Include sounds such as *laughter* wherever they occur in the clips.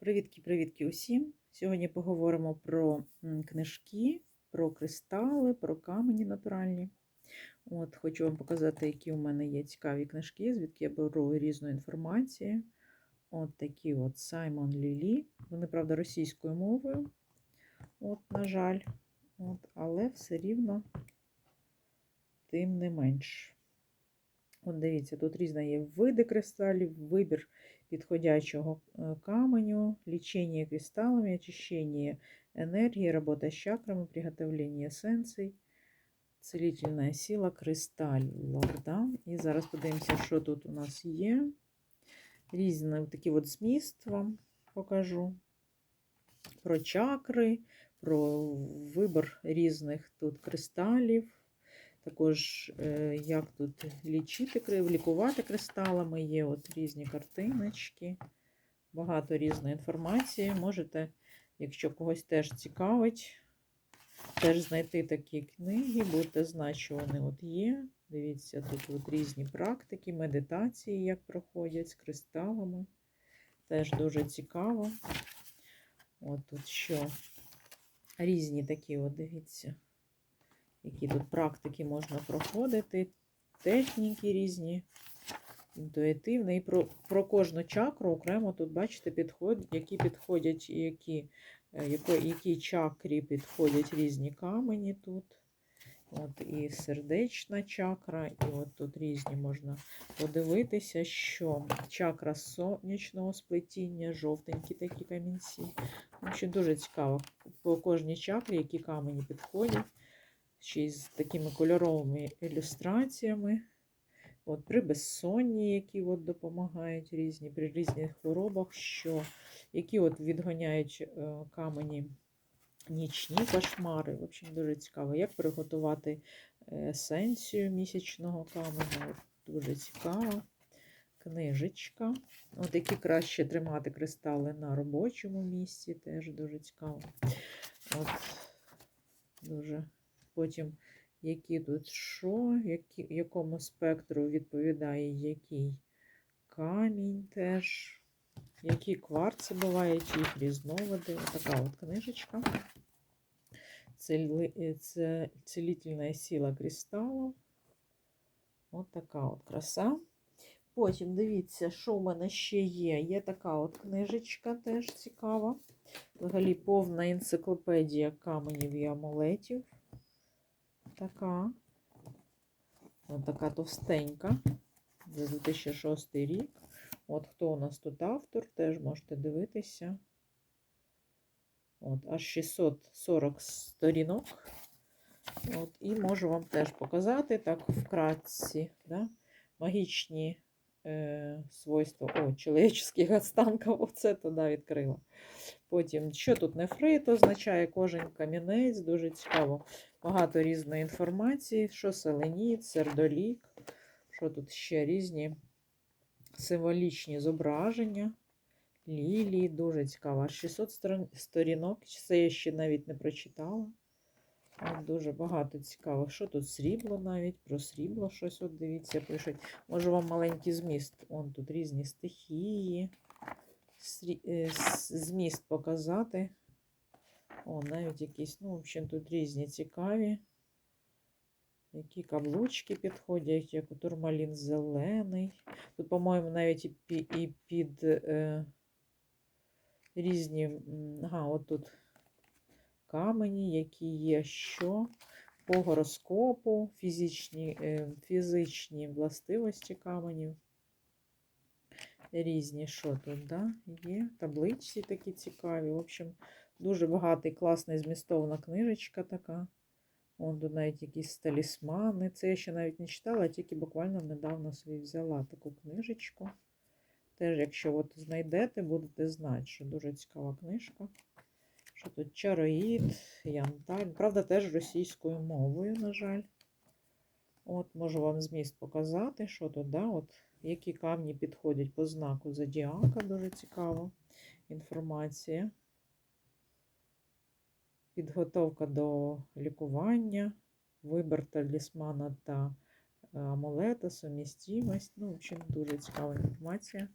Привітки-привітки усім! Сьогодні поговоримо про книжки, про кристали, про камені натуральні. От, хочу вам показати, які у мене є цікаві книжки, звідки я беру різну інформацію. От такі от Саймон Лілі. Вони, правда, російською мовою. От, на жаль. От, але все рівно, тим не менш. От дивіться, тут різні є види кристалів, вибір підходящего э, каменю, лечение кристаллами, очищение энергии, работа с чакрами, приготовление эссенций, целительная сила кристаллів. Да? І зараз подивимося, що тут у нас є. Різні такі от зміст вам покажу. Про чакри, про вибір різних тут кристалів. Також, е, як тут лічити, кри- лікувати кристалами, є от різні картиночки, багато різної інформації. Можете, якщо когось теж цікавить, теж знайти такі книги, будете знати, що вони от є. Дивіться, тут от різні практики, медитації, як проходять з кристалами. Теж дуже цікаво. От тут що різні такі, от дивіться які тут практики можна проходити, техніки різні, інтуїтивні. І про, про кожну чакру окремо тут, бачите, підход, які підходять, які, е, які чакрі підходять різні камені тут. От І сердечна чакра, і от тут різні можна подивитися, що чакра сонячного сплетіння, жовтенькі такі камінці. Дуже цікаво. По кожній чакрі, які камені підходять ще й з такими кольоровими ілюстраціями. От, При безсонні, які от допомагають різні, при різних хворобах, що, які от відганяють е, камені нічні кошмари. В общем, дуже цікаво, як приготувати е, есенцію місячного каменя. От, Дуже цікава книжечка. От які краще тримати кристали на робочому місці, теж дуже цікаво. От, Дуже Потім, які тут що, які, якому спектру відповідає який камінь теж, які кварци бувають, їх різновиди. Така от книжечка. Цели, це Целительна сила кристалів. От така от краса. Потім дивіться, що в мене ще є. Є така от книжечка, теж цікава. Взагалі повна енциклопедія каменів і амулетів така. Ось така товстенька. За 2006 рік. От хто у нас тут автор, теж можете дивитися. От, аж 640 сторінок. От, І можу вам теж показати так вкратці, да? магічні е, свойства о, чоловічих *laughs* останків. Оце туди відкрила. Потім, що тут нефрит означає кожен камінець, дуже цікаво. Багато різної інформації, що селеніт, сердолік, що тут ще різні символічні зображення. Лілії, дуже цікаво. 600 сторінок, це я ще навіть не прочитала. От Дуже багато цікаво. Що тут срібло навіть, про срібло щось, от дивіться, пишуть. Можу вам маленький зміст. Вон тут різні стихії, е, зміст показати. О, навіть якісь, ну, в общем, тут різні цікаві. Які каблучки підходять, як турмалін зелений. Тут, по-моєму, навіть і під е, різні. Ага, от тут камені, які є що по гороскопу, фізичні, е, фізичні властивості каменів. Різні, що тут, да? є. Табличці такі цікаві. В общем, Дуже багатий, класний змістовна книжечка така. Вон тут навіть якісь талісмани. Це я ще навіть не читала, а тільки буквально недавно собі взяла таку книжечку. Теж, якщо от знайдете, будете знати, що дуже цікава книжка. Що тут чароїд, янталь. Правда, теж російською мовою, на жаль. От, можу вам зміст показати, що тут, да, от, які камні підходять по знаку Зодіака, дуже цікава інформація підготовка до лікування, вибір талісмана та е, амулета, сумістимость. Ну, в общем, дуже цікава інформація.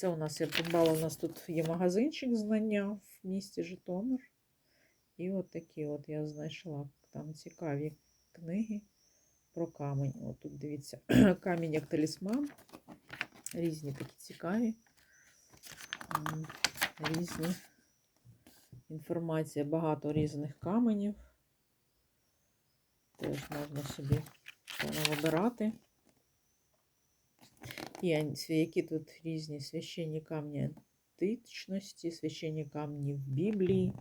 Це у нас я придбала, у нас тут є магазинчик знання в місті Житомир. І от такі от я знайшла там цікаві книги про камінь. От тут дивіться, *clears throat* камінь як талісман. Різні такі цікаві. Різні інформація, багато різних каменів. Теж можна собі вибирати. І ан- які тут різні священні камні античності, священні камні в Біблії.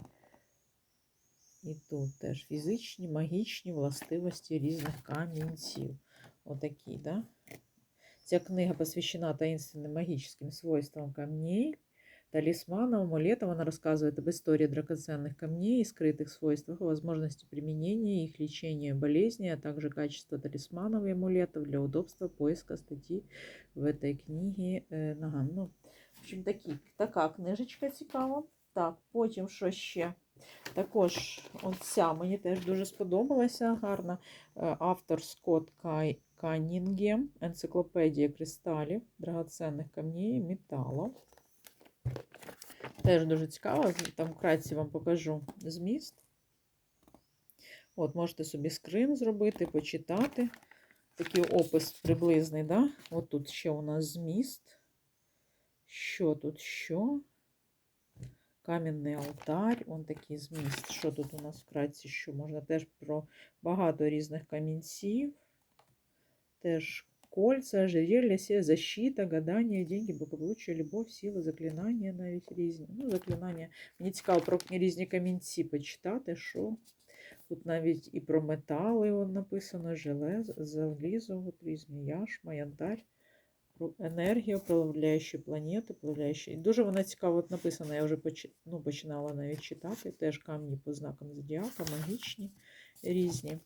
І тут теж фізичні, магічні властивості різних камінців. Отакі, да? Ця книга посвящена таинственным магическим свойствам камней, талисманов, амулетов. Она рассказывает об истории драгоценных камней и скрытых свойствах, возможности применения их лечения болезней, а также качество талисманов и амулетов для удобства поиска статьи в этой книге. Е, Нага. Ну, в общем, такі, така книжечка цікава. Так, потім що ще? Також оця мені теж дуже сподобалася. Гарна. Е, Автор Скотт Кай Каннінгем, енциклопедія кристалів, драгоценних камней і металу. Теж дуже цікаво. Там вкратці вам покажу зміст. От, можете собі скрин зробити, почитати. Такий опис приблизний, да? От тут ще у нас зміст. Що тут що? Кам'яний алтарь, он такий зміст. Що тут у нас вкратці? Що можна теж про багато різних камінців. Теж кольца, ожерелья, сія, защита, гадання, деньги, благополуччя, любов, сила, заклинання навіть різні. Ну, заклинання. Мені цікаво про різні камінці почитати, що тут навіть і про метали он написано, желез, залізо, от різні яшма, янтарь, про енергію, управляючі планети, управляючі. І дуже вона цікаво от написана, я вже поч... ну, починала навіть читати. Теж камні по знакам зодіака, магічні, різні.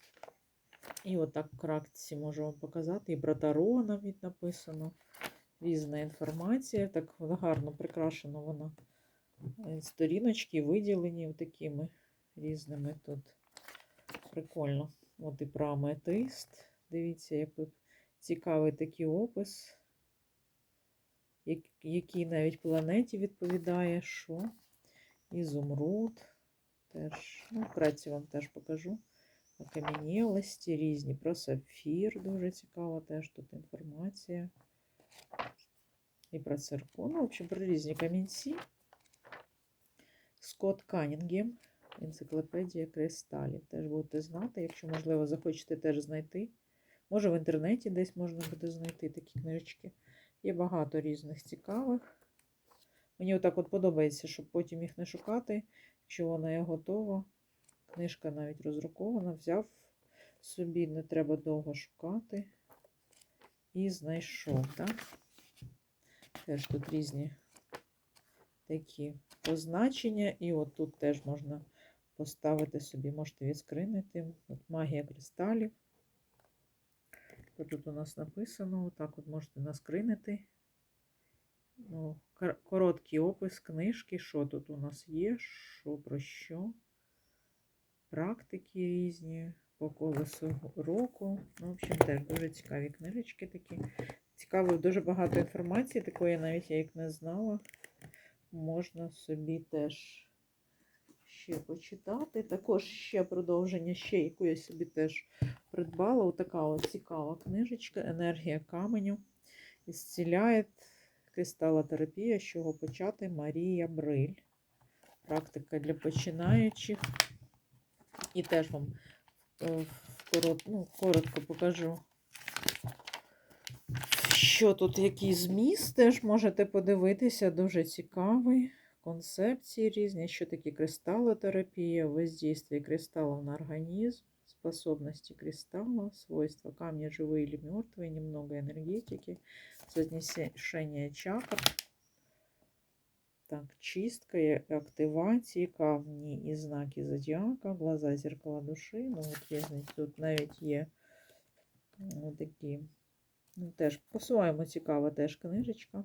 І отак вкратці можу вам показати. І про Таро навіть написано. Різна інформація. Так гарно прикрашена вона. Е, Сторіночки виділені такими різними тут. Прикольно. От і про аметист. Дивіться, як тут цікавий такий опис, як- який навіть планеті відповідає, що. Ізумруд. Теж, ну, вкратці вам теж покажу. Окам'янілості різні. Про сапфір дуже цікава теж тут інформація. І про циркон. Ну, в общем, про різні камінці. Скотт Канінгем. Енциклопедія кристалів. Теж будете знати, якщо, можливо, захочете теж знайти. Може, в інтернеті десь можна буде знайти такі книжечки. Є багато різних цікавих. Мені отак от подобається, щоб потім їх не шукати. Якщо вона є готова, книжка навіть роздрукована, взяв собі, не треба довго шукати. І знайшов, так? Теж тут різні такі позначення. І от тут теж можна поставити собі, можете відскринити. От магія кристалів. Тут у нас написано? Отак от можете наскринити. Ну, короткий опис книжки, що тут у нас є, що про що. Практики різні по колесу року. Ну, в общем, теж дуже цікаві книжечки такі. Цікаво, дуже багато інформації, такої навіть я як не знала. Можна собі теж ще почитати. Також ще продовження, ще яку я собі теж придбала. Отака от цікава книжечка Енергія каменю. Ісціляє кристалотерапія, з чого почати Марія Бриль. Практика для починаючих. І теж вам е, корот, ну, коротко покажу, що тут який зміст, теж можете подивитися, дуже цікавий. Концепції різні, що таке кристаллотерапия, воздействие кристаллов на организм, способности кристалла, свойства камня живые или мертвые, немного энергетики, соотношение чакр, так, чистка активації, камні і знаки зодіака, глаза зеркала душі. Ну, от різні тут навіть є ну, такі, ну, теж по-своєму цікава теж книжечка.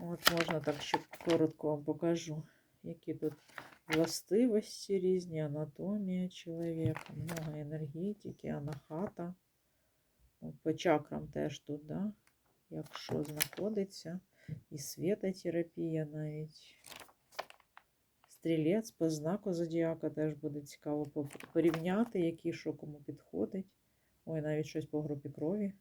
От можна так ще коротко вам покажу, які тут властивості різні, анатомія чоловіка, много енергетики, анахата. По чакрам теж тут, да? якщо знаходиться, і світотерапія навіть. Стрілець по знаку зодіака теж буде цікаво порівняти, який що кому підходить. Ой, навіть щось по групі крові.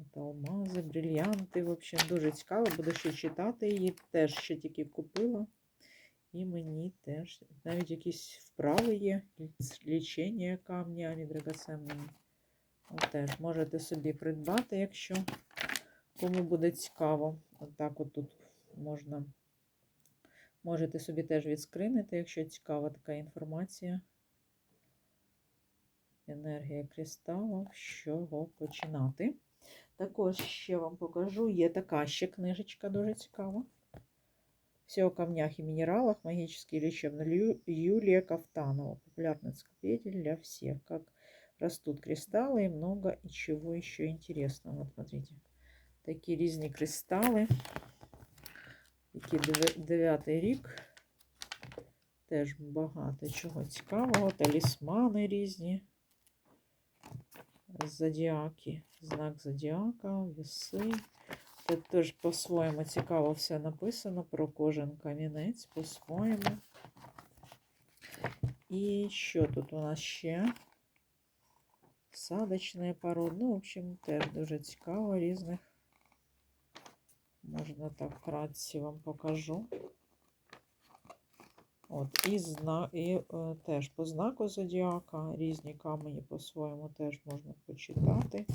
От алмази, брильянти. В дуже цікаво. Буду ще читати її. Теж ще тільки купила. І мені теж навіть якісь вправи є, лічення камнями драгоценними. Теж можете собі придбати, якщо кому буде цікаво. Отак от тут можна. Можете собі теж відскринити, якщо цікава така інформація. Енергія кристалу, з чого починати. Також ще вам покажу, є така ще книжечка дуже цікава. Все о камнях и минералах. Магический лечебный Лю- Юлия Кафтанова. Популярная энциклопедия для всех. Как растут кристаллы и много и чего еще интересного. Вот смотрите. Такі різні кристали. Які дев'я- дев'ятий рік. Теж багато чого цікавого. Талісмани різні. Зодіаки. Знак зодіака, веси. Тут теж по-своєму цікаво все написано про кожен камінець по-своєму. І що тут у нас ще? Садочні породи. Ну, в общем, теж дуже цікаво різних. Можна так вкратці вам покажу. От, і, зна... і е, теж по знаку зодіака різні камені по-своєму теж можна почитати.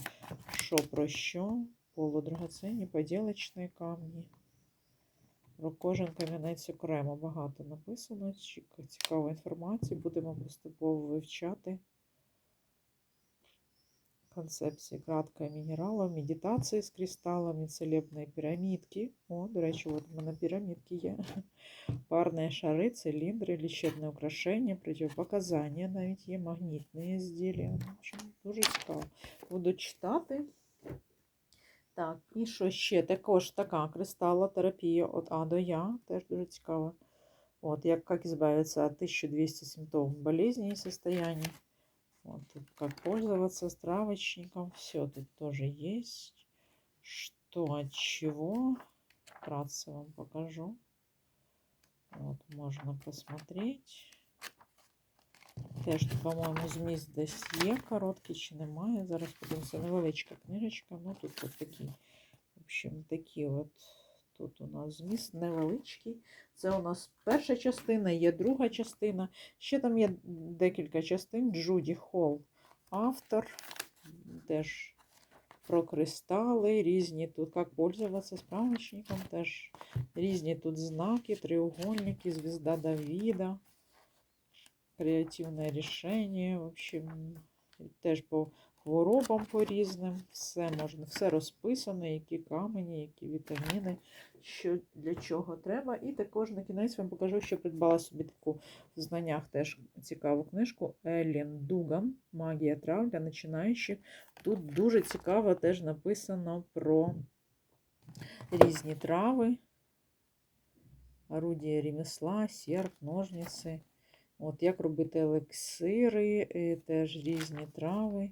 Що про що? Полудрагоценні, поділочні камні. Про кожен камінець окремо багато написано. Ці- Цікава інформація. Будемо поступово вивчати концепції кратка мінералів, медитації з кристалами, целебної пірамідки. О, до речі, от в мене пірамідки є. Парні шари, циліндри, лічебне украшення, противопоказання навіть є, магнітні ізділля. В общем, дуже цікаво. Буду читати. Так, і що ще? Також така кристалотерапія від А до Я. Теж дуже цікаво. Вот, як, как избавиться от 1200 симптомов болезней и состояний. Вот тут как пользоваться справочником. Все тут тоже есть. Что от чего. Вкратце вам покажу. Вот, можно посмотреть. Теж, тут, по-моєму, зміст десь є короткий чи немає. Зараз подивимося, невеличка книжечка. Ну, тут от такі, в общем, такі от. Тут у нас зміст невеличкий. Це у нас перша частина, є друга частина. Ще там є декілька частин. Джуді Холл, автор. Теж про кристали, різні тут, як пользуватися справочником, теж різні тут знаки, треугольники, звезда Давіда креативне рішення. В общем, теж по хворобам по різним. Все можна, все розписано, які камені, які вітаміни, що для чого треба. І також на кінець вам покажу, що придбала собі таку в знаннях теж цікаву книжку Еллен Дуган Магія трав для починаючих. Тут дуже цікаво теж написано про різні трави. Орудія ремесла, серп, ножниці. От як робити елексири, е, теж різні трави,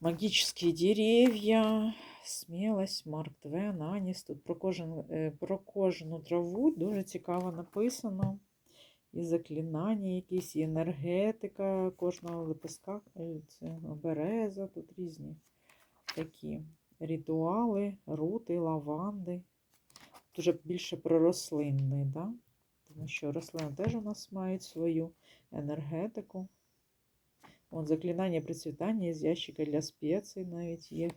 магічні дерев'я, смілость, Марк Твен, Аніс. Тут про, кожен, е, про кожну траву дуже цікаво написано. І заклинання якісь, і енергетика кожного лепестка, е, береза, тут різні такі ритуали, рути, лаванди. Тут уже більше про рослинний, да? тому що рослини теж у нас мають свою енергетику. От заклинання процвітання з ящика для спецій навіть є.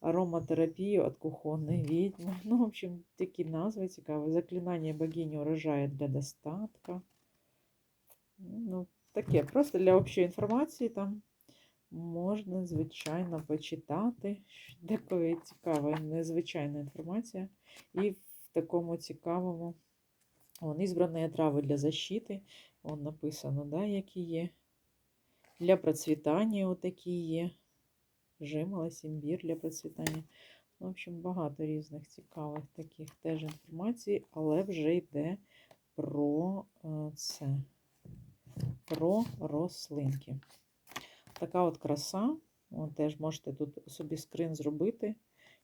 Ароматерапія від кухонної відьми. *laughs* Ну, в общем, такі назви цікаві. Заклинання богині урожаю для достатка. Ну, таке, просто для общої інформації там можна, звичайно, почитати. *laughs* Такої цікава, незвичайна інформація. І в такому цікавому Вон, избранные трави для защити. Вон написано, да, які є. Для процвітання отакі є. Жимолость, імбір для процвітання. Ну, В общем, багато різних цікавих таких теж інформацій, але вже йде про е, це, про рослинки. Така от краса. От, теж можете тут собі скрин зробити.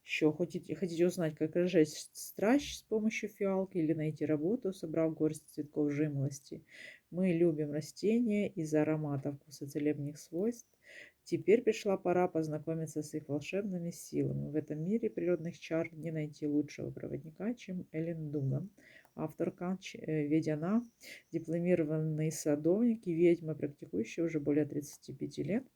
Що хотите, хотите узнать, как разжечь страсть с помощью фиалки или найти работу, собрав горсть цветков жимолости. Мы любим растения из-за аромата, вкуса целебных свойств. Теперь пришла пора познакомиться с их волшебными силами. В этом мире природных чар не найти лучшего проводника, чем Эллен Дуган, авторка, э, ведь она дипломированный садовник и ведьма, практикующая уже более 35 лет.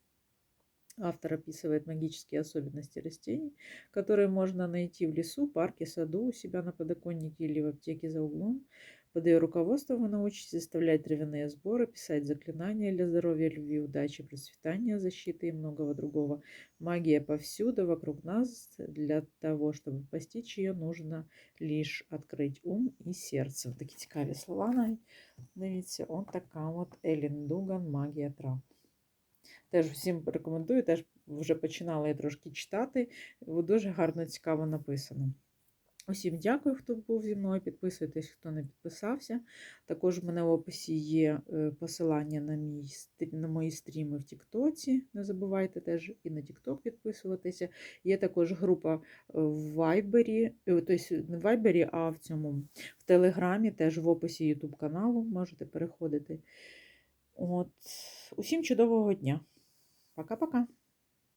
Автор описывает магические особенности растений, которые можно найти в лесу, парке, саду, у себя на подоконнике или в аптеке за углом. Под ее руководством вы научитесь составлять травяные сборы, писать заклинания для здоровья, любви, удачи, процветания, защиты и многого другого. Магия повсюду, вокруг нас. Для того, чтобы постичь ее, нужно лишь открыть ум і серце. Ось Такі цікаві слова навіть. Дивіться, от така от Елін Дуган «Магія трав». Теж всім рекомендую, теж вже починала я трошки читати. Дуже гарно, цікаво написано. Усім дякую, хто був зі мною. Підписуйтесь, хто не підписався. Також в мене в описі є е, посилання на, мій, на мої стріми в Тіктоці. Не забувайте теж і на Тікток підписуватися. Є також група е, в Вайбері, е, тобто не в Вайбері, а в цьому в Телеграмі, теж в описі Ютуб каналу можете переходити. От. Усім чудового дня! Пока-пока!